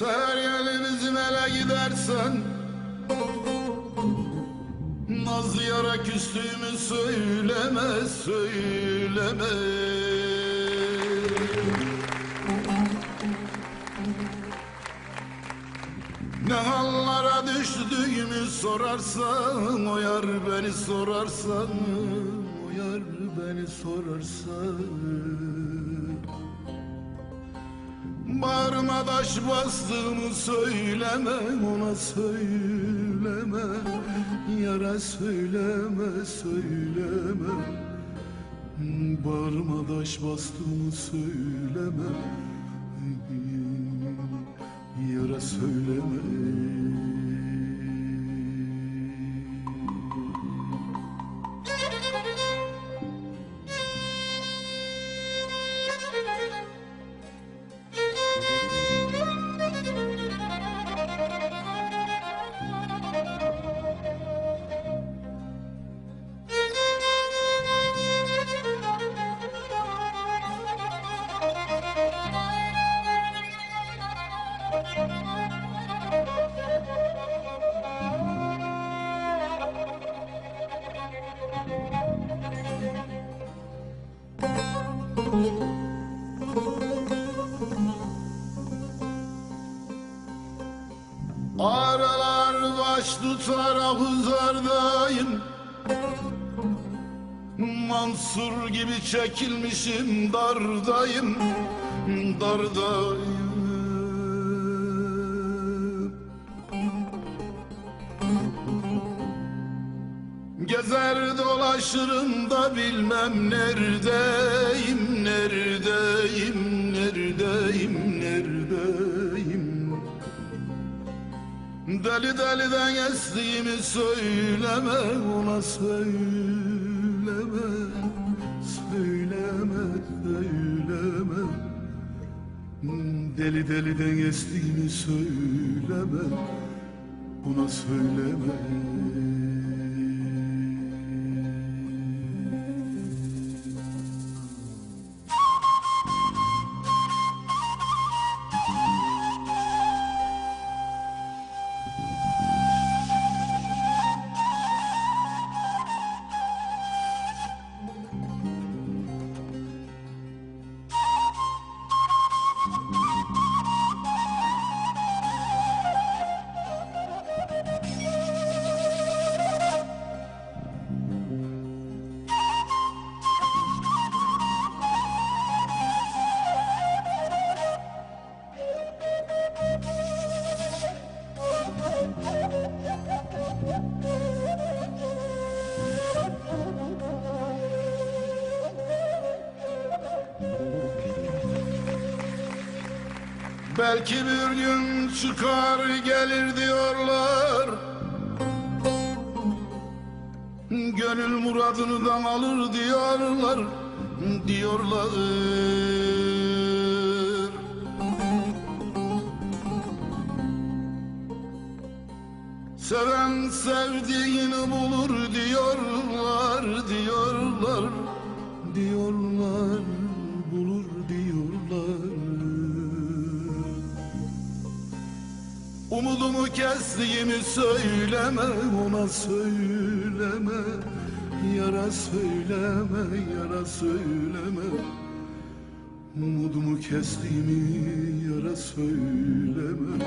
Gidersin ele gidersen. Naz yara küstüğümü söyleme söyleme. Ne hallara düştüğümü sorarsan O yar beni sorarsan O yar beni sorarsan Bağrıma taş bastığımı söyleme Ona söyleme. Yara söyleme söyleme. Bağrıma taş bastığımı söyleme. Yara söyleme Aralar baş tutar ahuzardayım Mansur gibi çekilmişim dardayım Dardayım. Gezer dolaşırım da bilmem neredeyim Deli deliden estiğimi söyleme ona söyleme Söyleme söyleme. Deli deliden estiğimi söyleme Ona söyleme Belki bir gün çıkar gelir diyorlar. Gönül muradından alır diyorlar Diyorlar. Seven sevdiğini bulur Diyorlar Diyorlar Umudumu kestiğimi söyleme ona söyleme. Yara söyleme yara söyleme. Umudumu kestiğimi yara söyleme